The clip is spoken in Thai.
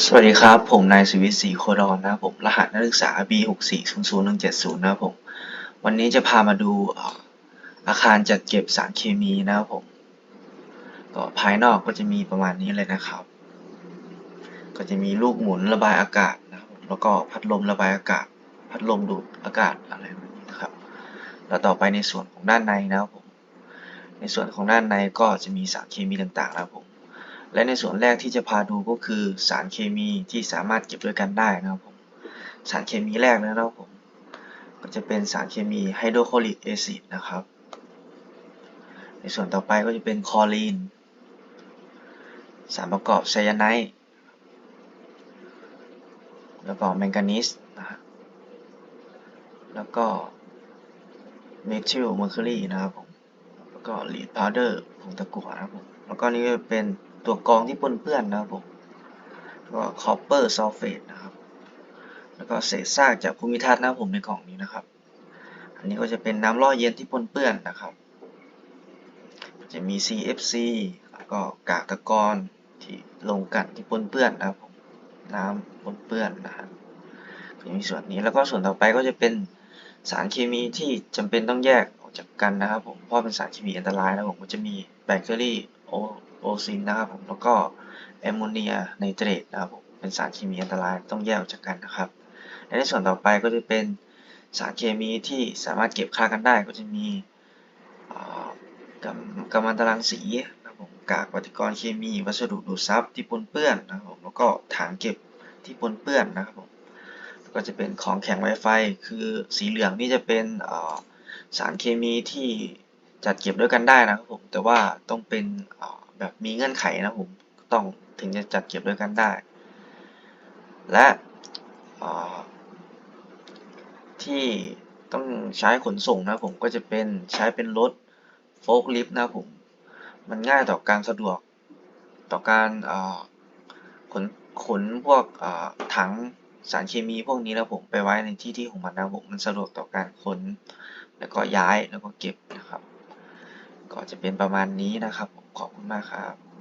สวัสดีครับ ผมนายสุวิทย์ศรีโคดอนนะครับผมรหัสนักศึกษา B 6 4 0 0 1 7 0นะครับผม วันนี้จะพามาดูอาคารจัดเก็บสารเคมีนะครับผม ก็ภายนอกก็จะมีประมาณนี้เลยนะครับ ก็จะมีลูกหมุนระบายอากาศนะครับผมแล้วก็พัดลมระบายอากาศ พัดลมดูดอากาศอะไรแบบนี้นะครับ แล้วต่อไปในส่วนของด้านในนะครับผม ในส่วนของด้านในก็จะมีสารเคมีต่างๆนะครับผม และในส่วนแรกที่จะพาดูก็คือสารเคมีที่สามารถเก็บด้วยกันได้นะครับผมสารเคมีแรกนะครับผมก็จะเป็นสารเคมีไฮโดรคลอริกแอซิดนะครับ ในส่วนต่อไปก็จะเป็นคลอรีน สารประกอบไซยาไนด์แล้วก็แมงกานีสนะฮะแล้วก็เมทิลเมอร์คิวรีนะครับผมแล้วก็ลีดพาวเดอร์ผงตะกั่วนะครับผมแล้วก็นี่ก็เป็น ตัวกรองที่ปนเปื้อนนะครับผมแล้วก็คอปเปอร์ซัลเฟตนะครับ แล้วก็เศษซากจากภูมิทัศน์นะครับผมในกล่องนี้นะครับ อันนี้ก็จะเป็นน้ำล่อเย็นที่ปนเปื้อนนะครับ จะมี CFC แล้วก็กากตะกอนที่ลงกันที่ปนเปื้อนนะครับผมน้ำปนเปื้อนนะครับจะมีส่วนนี้แล้วก็ส่วนต่อไปก็จะเป็นสารเคมีที่จำเป็นต้องแยกออกจากกันนะครับผมเพราะเป็นสารเคมีอันตรายนะผมก็จะมีแบคทีรีโอ โอซินนะครับผมแล้วก็แอมโมเนียไนเตรตนะครับผมเป็นสารเคมีอันตรายต้องแยกออกจากกันนะครับและในส่วนต่อไปก็จะเป็นสารเคมีที่สามารถเก็บค่ากันได้ก็จะมีกัมกัมมันตรังสีนะครับผมกากปฏิกรณ์เคมี วัสดุดูดซับที่ปนเปื้อนนะครับผมแล้วก็ถังเก็บที่ปนเปื้อนนะครับผมก็จะเป็นของแข็งไวไฟคือสีเหลืองนี่จะเป็นสารเคมีที่จัดเก็บด้วยกันได้นะครับผมแต่ว่าต้องเป็น แบบมีเงื่อนไขนะผมต้องถึงจะจัดเก็บด้วยกันได้ และที่ต้องใช้ขนส่งนะผมก็จะเป็นใช้เป็นรถโฟล์คลิฟต์นะผม มันง่ายต่อการสะดวกต่อการขนขนพวกถังสารเคมีพวกนี้นะผมไปไว้ในที่ที่ของมันนะผมมันสะดวกต่อการขน แล้วก็ย้ายแล้วก็เก็บนะครับ ก็จะเป็นประมาณนี้นะครับผม ขอบคุณมากครับ